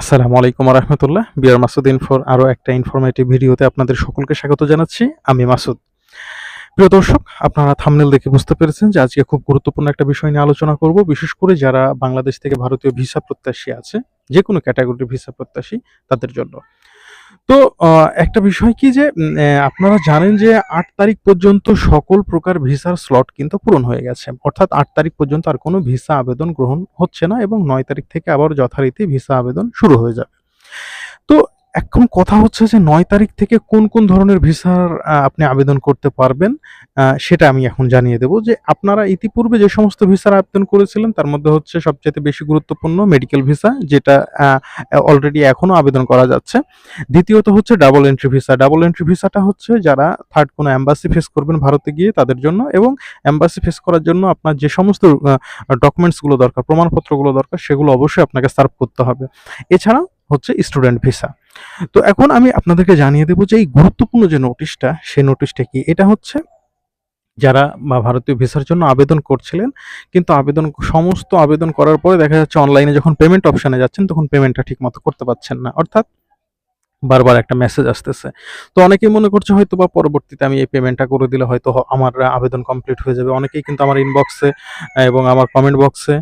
আসসালামু আলাইকুম রহমতুল্লাহ বিয়ার মাসুদ ইনফোর আরও একটা ইনফরমেটিভ ভিডিওতে আপনাদের সকলকে স্বাগত জানাচ্ছি। আমি মাসুদ। প্রিয় দর্শক, আপনারা থামনেল দেখে বুঝতে পেরেছেন যে আজকে খুব গুরুত্বপূর্ণ একটা বিষয় নিয়ে আলোচনা করব। বিশেষ করে যারা বাংলাদেশ থেকে ভারতীয় ভিসা প্রত্যাশী আছে যে কোনো ক্যাটাগরির ভিসা প্রত্যাশী, তাদের জন্য। তো একটা বিষয় কি যে আপনারা জানেন যে আট তারিখ পর্যন্ত সকল প্রকার ভিসার স্লট কিন্তু পূরণ হয়ে গেছে। অর্থাৎ আট তারিখ পর্যন্ত আর কোনো ভিসা আবেদন গ্রহণ হচ্ছে না এবং নয় তারিখ থেকে আবার যথারীতি ভিসা আবেদন শুরু হয়ে যাবে। তো এখন কথা হচ্ছে যে নয় তারিখ থেকে কোন কোন ধরনের ভিসার আপনি আবেদন করতে পারবেন সেটা আমি এখন জানিয়ে দেব যে আপনারা ইতিপূর্বে যে সমস্ত ভিসার আবেদন করেছিলেন, তার মধ্যে হচ্ছে সবচেয়ে বেশি গুরুত্বপূর্ণ মেডিকেল ভিসা যেটা অলরেডি এখনও আবেদন করা যাচ্ছে। দ্বিতীয়ত হচ্ছে double entry visa double entry ভিসাটা হচ্ছে যারা থার্ড কোনো অ্যাম্বাসি ফেস করবেন ভারতে গিয়ে তাদের জন্য এবং অ্যাম্বাসি ফেস করার জন্য আপনার যে সমস্ত ডকুমেন্টসগুলো দরকার, প্রমাণপত্রগুলো দরকার, সেগুলো অবশ্যই আপনাকে সার্ভ করতে হবে। এছাড়া হচ্ছে স্টুডেন্ট ভিসা তো এখন আমি আপনাদেরকে জানিয়ে দেবো যে এই গুরুত্বপূর্ণ যে নোটিশটা, সেই নোটিশটা কি? এটা হচ্ছে যারা ভারতীয় ভিসার জন্য আবেদন করছিলেন, কিন্তু আবেদন, সমস্ত আবেদন করার পরে দেখা যাচ্ছে অনলাইনে যখন পেমেন্ট অপশানে যাচ্ছেন, তখন পেমেন্টটা ঠিক মতো করতে পারছেন না। অর্থাৎ বারবার একটা মেসেজ আসতেছে। তো অনেকেই মনে করছে হয়তো বা পরবর্তীতে আমি এই পেমেন্টটা করে দিলে হয়তো আমার আবেদন কমপ্লিট হয়ে যাবে। অনেকেই কিন্তু আমার ইনবক্সে এবং আমার কমেন্ট বক্সে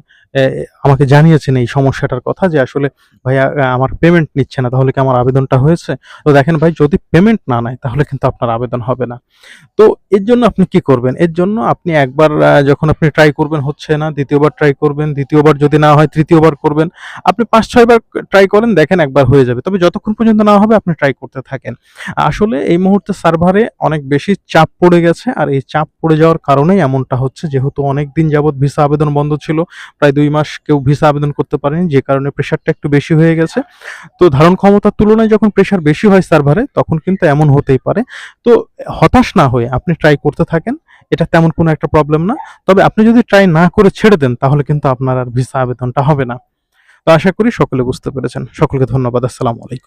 আমাকে জানিয়েছেন এই সমস্যাটার কথা যে আসলে ভাইয়া আমার পেমেন্ট নিচ্ছে না, তাহলে কি আমার আবেদনটা হয়েছে? তো দেখেন ভাই, যদি পেমেন্ট না নেয়, তাহলে কিন্তু আপনার আবেদন হবে না। তো এর জন্য আপনি কি করবেন? এর জন্য আপনি একবার যখন আপনি ট্রাই করবেন, হচ্ছে না, দ্বিতীয়বার ট্রাই করবেন, দ্বিতীয়বার যদি না হয়, তৃতীয়বার করবেন, আপনি পাঁচ ছয়বার ট্রাই করেন, দেখেন একবার হয়ে যাবে। তবে যতক্ষণ পর্যন্ত না হবে, আপনি ট্রাই করতে থাকেন। আসলে এই মুহূর্তে সার্ভারে অনেক বেশি চাপ পড়ে গেছে, আর এই চাপ পড়ে যাওয়ার কারণেই এমনটা হচ্ছে, যেহেতু অনেক দিন যাবত ভিসা আবেদন বন্ধ ছিল, প্রায় দুই মাস কেউ ভিসা আবেদন করতে পারেনি, যে কারণে প্রেশারটা একটু বেশি হয়ে গেছে। তো ধারণ ক্ষমতার তুলনায় যখন প্রেশার বেশি হয় সার্ভারে তখন কিন্তু এমন হতেই পারে। তো হতাশ না হয়ে আপনি ট্রাই করতে থাকেন, এটা তেমন কোনো একটা প্রবলেম না। তবে আপনি যদি ট্রাই না করে ছেড়ে দেন, তাহলে কিন্তু আপনার আর ভিসা আবেদনটা হবে না। তো আশা করি সকলে বুঝতে পেরেছেন। সকলকে ধন্যবাদ। আসসালামু আলাইকুম।